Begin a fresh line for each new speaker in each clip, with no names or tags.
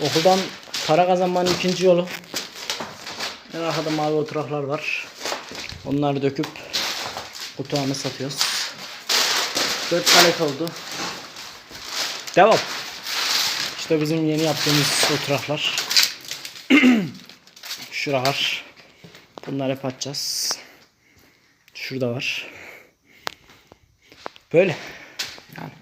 Okuldan para kazanmanın ikinci yolu. En arkada mavi oturaklar var. Onları döküp kutuğunu satıyoruz. 4 palet oldu. Devam. İşte bizim yeni yaptığımız oturaklar. Şura var. Bunları hep açacağız. Şurada var. Böyle. Yani.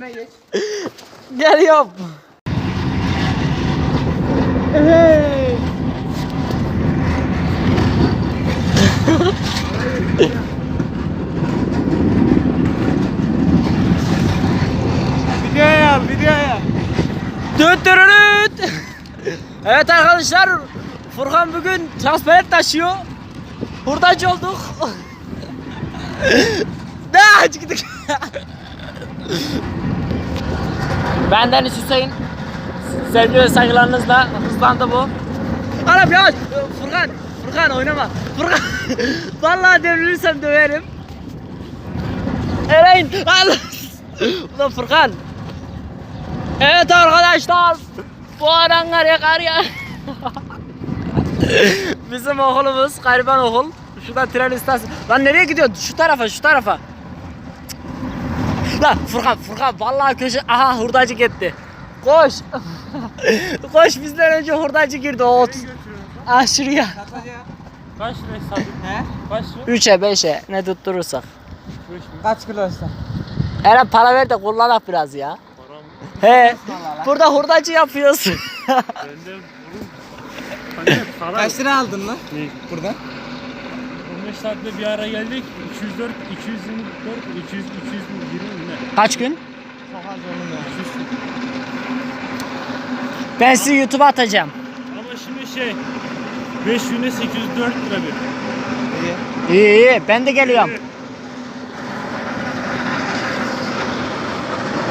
Bir de geç.
Geliyorum. Hey.
Videoya al videoya.
Düt dürürüt. Evet arkadaşlar Furkan bugün transparent taşıyor. Hurdacı olduk. ne çıktık. Benden Hüseyin. Sevgi ve saygılarınızla hızlandı bu. Anam yavaş. Furkan. Furkan oynama. Furkan. Vallahi devrilirsem döverim. Ereğin. Allah. Ulan Furkan. Evet arkadaşlar. Bu aranlar yakar ya. Bizim okulumuz gariban okul. Şuradan tren istasyonu. Lan nereye gidiyorsun? Şu tarafa, şu tarafa. Lan Furkan, Furkan vallahi köşe. Aha hurdacı gitti. Koş. Koş bizden önce hurdacı girdi o 30. Ah şuraya.
Kaç lira hesabı? He? Kaç lira?
3'e 5'e ne tutturursak.
Kaç kilo ister?
Eren para ver de kullanak biraz ya. He. Burada hurdacı yapıyorsun.
Kaç lira aldın lan?
Ne?
Buradan.
15 saatte bir ara geldik. 204, 224, 200, 220 mi ne?
Kaç gün?
Ya.
200.
Ben sizi YouTube'a atacağım.
Ama şimdi şey 5 güne 804 lira bir.
İyi.
İyi iyi ben de geliyorum.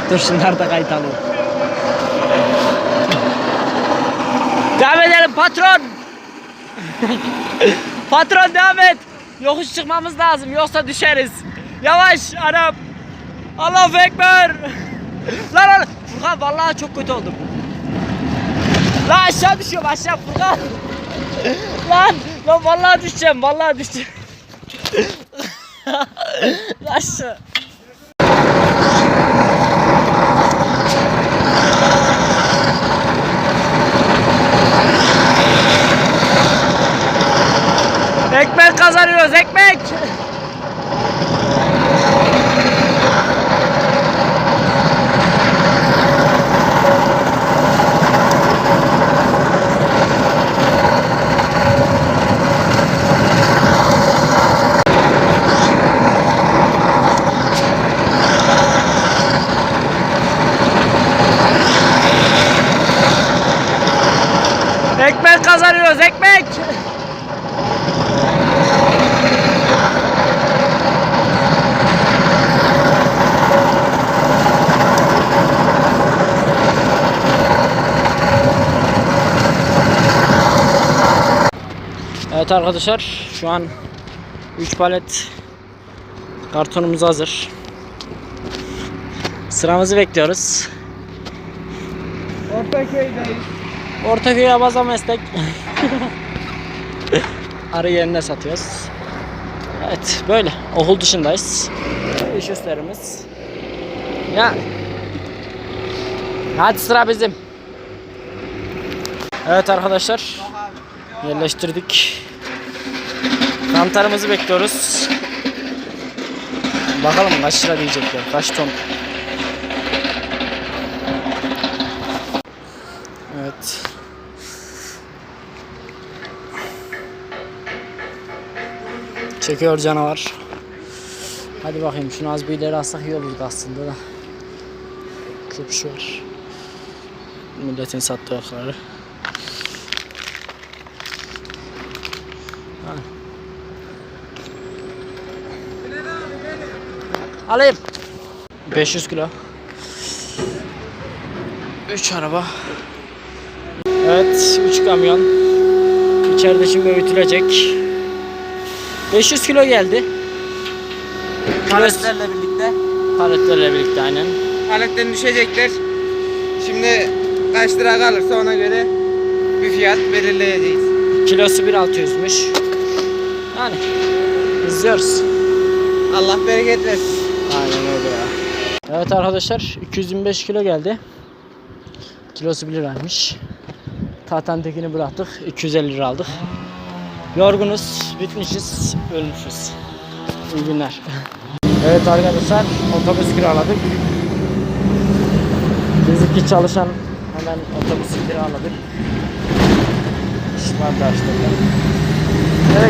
Dur şunları da kayıt alayım. Devam edelim patron. patron devam et. Yokuş çıkmamız lazım yoksa düşeriz. Yavaş Arap. Allahu Ekber. Lan lan. Furkan vallahi çok kötü oldum. Lan aşağı düşüyorum aşağı Furkan. lan lan vallahi düşeceğim vallahi düşeceğim. aşağı. Ekmek kazanıyoruz ekmek. Ekmek kazanıyoruz ekmek. Evet arkadaşlar şu an 3 palet kartonumuz hazır. Sıramızı bekliyoruz.
Ortaköy'deyiz.
Ortaköy Abaza Meslek. Arı yerine satıyoruz. Evet böyle okul dışındayız. İş üstlerimiz. Ya. Hadi sıra bizim. Evet arkadaşlar yerleştirdik. Mantarımızı bekliyoruz. Bakalım kaç lira diyecekler. Kaç ton. Evet. Çekiyor canavar. Hadi bakayım şunu az bir ileri alsak iyi olurdu aslında da. Çok şu var. Milletin sattığı akları. Alayım. 500 kilo. 3 araba. Evet 3 kamyon. İçeride şimdi öğütülecek. 500 kilo geldi.
Paletlerle birlikte.
Paletlerle birlikte aynen.
Paletten düşecekler. Şimdi kaç lira kalırsa ona göre bir fiyat belirleyeceğiz.
Kilosu 1.600'müş. Yani izliyoruz.
Allah bereket versin.
Aynen öyle ya. Evet arkadaşlar 225 kilo geldi. Kilosu 1 liraymış. Tahtan tekini bıraktık. 250 lira aldık. Yorgunuz, bitmişiz, ölmüşüz. İyi günler. Evet arkadaşlar otobüs kiraladık. Bizimki çalışan hemen otobüsü kiraladık. Işıklar da açtırdık. Evet